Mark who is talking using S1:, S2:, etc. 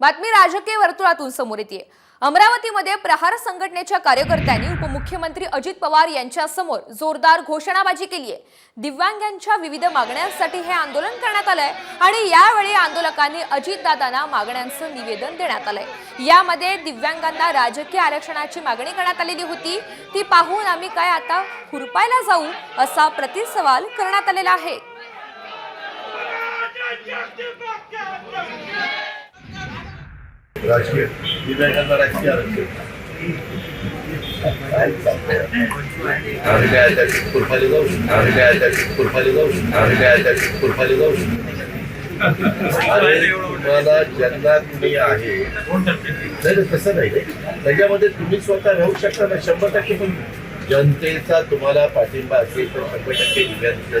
S1: बातमी राजकीय वर्तुळातून समोर येते. अमरावतीमध्ये प्रहार संघटनेच्या कार्यकर्त्यांनी उपमुख्यमंत्री अजित पवार यांच्यासमोर जोरदार घोषणाबाजी केली आहे. दिव्यांगांच्या विविध मागण्यांसाठी हे आंदोलन करण्यात आलंय आणि यावेळी आंदोलकांनी अजितदादांना मागण्यांचं निवेदन देण्यात आलंय. यामध्ये दिव्यांगांना राजकीय आरक्षणाची मागणी करण्यात आलेली होती. ती पाहून आम्ही काय आता हुरपायला जाऊ असा प्रतिसवाल करण्यात आलेला आहे.
S2: राजकीय दिव्यांगांना राजकीय आरक्षण आम्ही काय त्याची कुरफाली जाऊ? शकतो आम्ही काय त्याची कुरफाली जाऊ? शकतो आम्ही काय त्याची कुरफाली जाऊ? तुम्हाला ज्यांना तुम्ही आहे नाही तसं नाही त्याच्यामध्ये तुम्ही स्वतः राहू शकता ना शंभर टक्के पण. जनतेचा तुम्हाला पाठिंबा असेल तर शंभर टक्के दिव्यांच्या